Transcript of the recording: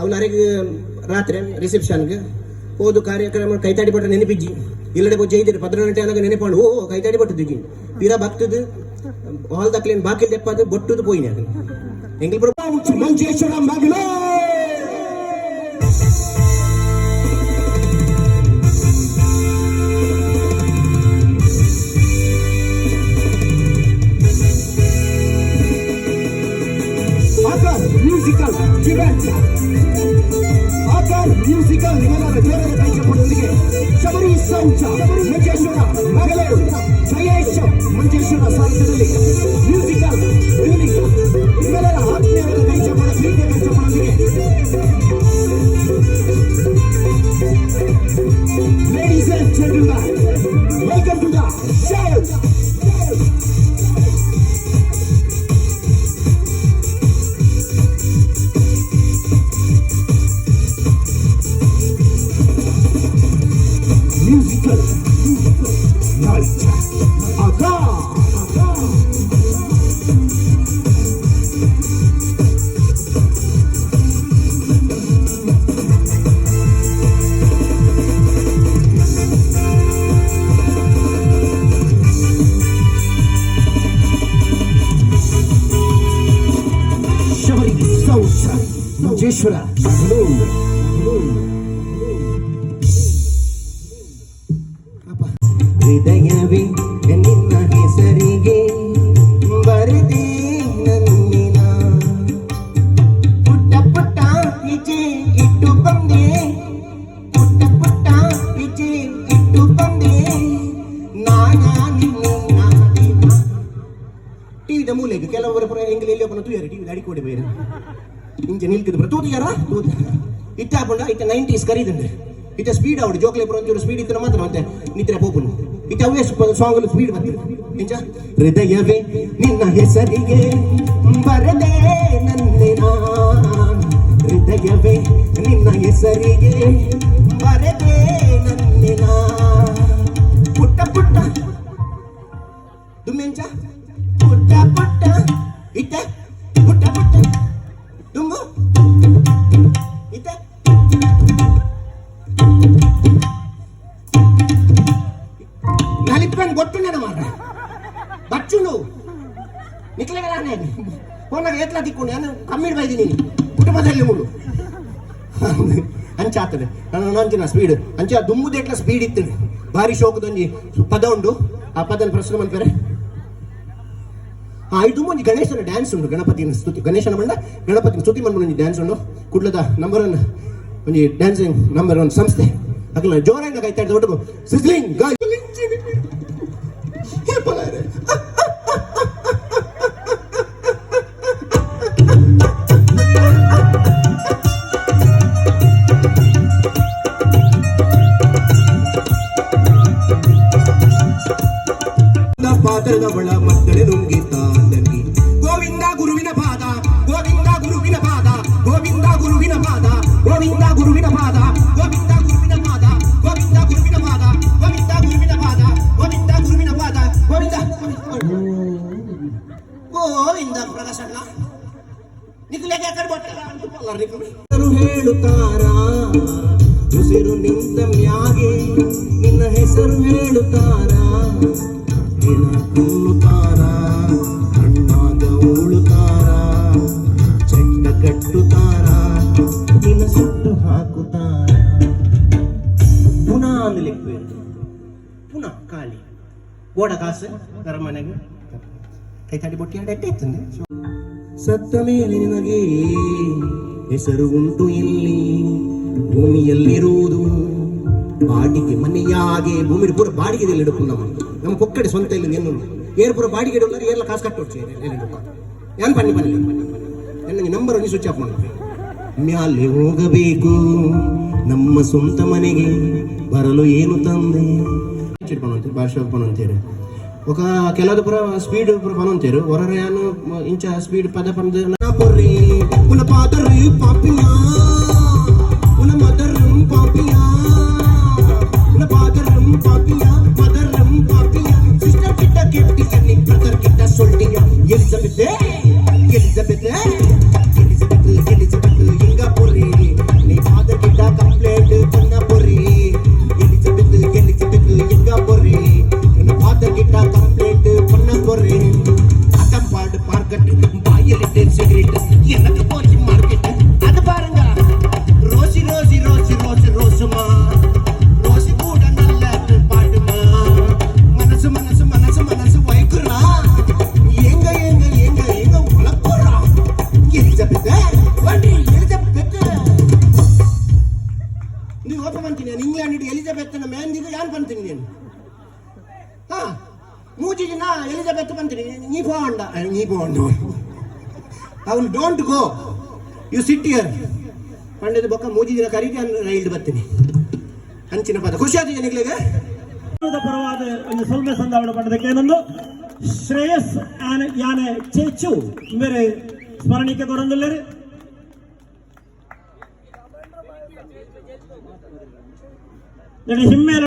ಅವನರಿಗೆ ರಾತ್ರಿ ರಿಸೆಪ್ಷನ್ಗೆ ಓದು ಕಾರ್ಯಕ್ರಮ ಕೈತಾಡಿ ಪಟ್ಟ ನೆನಪಿಜ್ಜಿ. ಇಲ್ಲಡೆ ಬೊಜ್ಜೆ ಇದ್ದೀರಿ ಪದ್ರ ಗಂಟೆ ಅನ್ನೋದು ನೆನಪಂಡು ಓ ಕೈತಾಡಿ ಪಟ್ಟದಿಜ್ಜಿ ತೀರಾ ಭಕ್ತದ ಹಾಲ್ ದಕ್ಲೇನ್ ಬಾಕಿ ತೆಪ್ಪದು, ಬೊಟ್ಟದು ಪೋಯಿನ ಎಂಗಿಲ್ ಬರ್ಬೋದು culture. Make sure ಮಂಜೇಶ್ವರ ಹೃದಯವೇ ನಿನ್ನ ಹೆಸರಿಗೆ ಬರೆದೇ ನನ್ನಿನ ಪುಟ್ಟ ಪುಟ್ಟ ಹೆಜ್ಜೆ ಇಟ್ಟು ಬಂದೆ ಪುಟ್ಟ ಪುಟ್ಟ ಹೆಜ್ಜೆ ಇಟ್ಟು ಬಂದೆ ನಾನಾ ನಿನ್ನ ಟಿವಿದ ಮೂಲೆಗೆ ಕೆಲವರ ಪುರ ಎಂಗಿಲ್ ಎಲ್ಲಿ ಒಬ್ಬನ ತೂಯಾರ ಟಿವಿ ಅಡಿಕೋಡೆ ಬೇರೆ ಇಂಜ ನಿಲ್ಕಿದ ಬರ ತೂತಿಯಾರ ಇಟ್ಟ ಹಾಕೊಂಡ ಇಟ್ಟ ನೈಂಟೀಸ್ ಕರೀದಂಡೆ ಇಟ್ಟ ಸ್ಪೀಡ್ ಅವಡು ಜೋಕ್ಲೆ ಪುರ ಒಂಚೂರು ಸ್ಪೀಡ್ ಇತ್ತು ಮಾತ್ರ ಮತ್ತೆ ನಿದ್ರೆ ಹೋಗುನು. ಇಟ್ಟ ಅವೇ ಸಾಂಗ್ ಸ್ಪೀಡ್ ಬರ್ತೀವಿ ಇಂಚ ಹೃದಯವೇ ನಿನ್ನ ಹೆಸರಿಗೆ ಬರದೆ ನನ್ನಿನ ಹೃದಯವೇ ನಿನ್ನ ಹೆಸರಿಗೆ ಬರದೆ ನನ್ನಿನ ಪುಟ್ಟ ಪುಟ್ಟ. ದುಮ್ಮೆಂಚ ಪುಟ್ಟ ಪುಟ್ಟ. ಇತ್ತೆ నిఖిల కదా నేను నాకు ఎట్లా దిక్కు ಬೈದಿನಿ కమ్మిడి ಮುಳು నేను ಆತದೆ ನಾನು ಅಂಚಿನ ಸ್ಪೀಡ್ ಅಂಚೆ ದುಮ್ಮದ ಎಟ್ಲ ಸ್ಪೀಡ್ ಇತ್ತು ಭಾರಿ ಶೋಕದೊಂಜಿ ಪದ ಉಂಡು. ಆ ಪದನ ಪ್ರಶ್ನೆ ಮಾಡ್ತಾರೆ. ಆ, ಇದು ಒಂದು ಗಣೇಶನ ಡ್ಯಾನ್ಸ್ ಉಂಡು ಗಣಪತಿನ ಸ್ತುತಿ. ಗಣೇಶನ ಮಂಡ, ಗಣಪತಿನ ಸ್ತುತಿ ಮಂಡ್ಬಂದು ಡ್ಯಾನ್ಸ್ ಉಂಡು ಕುಡ್ಲದ ನಂಬರ್ ಒನ್ ಒಂದು ಡ್ಯಾನ್ಸಿಂಗ್ ನಂಬರ್ ಒನ್ ಸಂಸ್ಥೆ. ಅಗಲ ಜೋರಾಯ್ನ ಕೈತಾಡ್ದು ಒಟ್ಟು ಸಿಸ್ಲಿಂಗ್ ಗೋವಿಂದ ಪ್ರಕಾಶಣ್ಣ ನಿಖಿಲೆಗೆ ಕಡೆ ಬಟ್ಟರು ಹೇಳುತ್ತಾರ? ಉಸಿರು ನಿಂತ ಮ್ಯಾಗೆ ನಿನ್ನ ಹೆಸರು ಹೇಳುತ್ತಾರ? ದಿನ ಕುಲ್ಲುತ್ತಾರ ಅಣ್ಣಾಗ ಉಳುತ್ತಾರ ಚಂಡ ಕಟ್ಟುತ್ತಾರ? ನಿನ್ನ ಸುಟ್ಟು ಹಾಕುತ್ತಾರ? ಪುನಃ ಅಂದ್ ಲೆಕ್ಕ ಪುನಃ ಖಾಲಿ. ಗೋಡ ಕಾಸು ಮನೆಗೆ. ಕೈ ತಾಡಿ ಬೊಟ್ಟಿ ಇತ್ತಂದೆ ಸತ್ತ ಮೇಲೆ ನಿನಗೆ ಹೆಸರು ಉಂಟು ಇಲ್ಲಿ. ಭೂಮಿಯಲ್ಲಿರುವುದು ಬಾಡಿಗೆ ಮನೆಯಾಗೆ. ಭೂಮಿ ಪೂರ ಬಾಡಿಗೆ ಇಡುಕು ನಮ್ಮ ಪೊಕ್ಕಡೆ ಸ್ವಂತ ಇಲ್ಲ ನಿನ್ನ ಏರ್ ಪೂರ ಬಾಡಿಗೆ ಇಡೋಲ್ಲ ಎಲ್ಲ ಕಾಸು ಕಟ್ಟೋಡ್ಸಿ ಏನು ಬನ್ನಿ ಬನ್ನಿ ನನಗೆ ನಂಬರ್ ಒಂದು ಸ್ವಿಚ್ ಆಫ್ ಮಾಡಿ. ಮ್ಯಾಲೆ ಹೋಗಬೇಕು. ನಮ್ಮ ಸ್ವಂತ ಮನೆಗೆ ಬರಲು ಏನು ತಂದೆ? ಭಾಷೆ ಅಂತೀರಿ ఒక ಕೆಲವೊಬ್ಬರ ಸ್ಪೀಡ್ ಒಬ್ರು ಬಂದಂತೀರು ಹೊರರೆ ಏನು ಇಂಚ ಸ್ಪೀಡ್ ಪದ ಪಂದ ಪುರಿ ಪುಲ ಪಾತರಿ ಪಾಪಿಯಾ ஒரு அகம்பாடு பார்க்கட்டு வாயிலிட்டேன் சிகரெட் எனக்கு போய் மார்க்கெட் ரோசி ரோசி மனசு மனசு மனசு மனசு வைக்கிறா எங்க எங்க எங்க எங்க உழப்புறா எலிசபெத் வண்டி எலிசபெத் நீ ஓಪನ್ ಮಾಡ್ತೀನಿ ಇಂಗ್ಲೆಂಡ್ ಎಲಿಜಬೆತ್ ಮೂಜಿಗೆ ದಿನ ಎಲಿಜಬೆತ್ ಬಂತೀನಿ ನೀ ಪೋಂಡ ನೀ ಪೋಂಡ ಅವನು don't go you sit here ಪಂಡದ ಬೊಕ್ಕ ಮೂಜಿದಿನ ಕರೀತಿ ರೈಲ್ ಬರ್ತೀನಿ. ಅಂಚಿನ ಪದ. ಖುಷಿ ಆದ ಜನಗಳಿಗೆ ಪರವಾದ ಒಂದು ಸೊಲ್ಮೆ ಸಂದಾವಣ ಪಡೆದಕ್ಕೆ ಏನೊಂದು ಶ್ರೇಯಸ್ ಆನೆ ಯಾನೆ ಚೇಚು. ಬೇರೆ ಸ್ಮರಣಿಕೆ ಕೊಡೊಂದುಲ್ಲೇರಿ ಹಿಮ್ಮೇಲೆ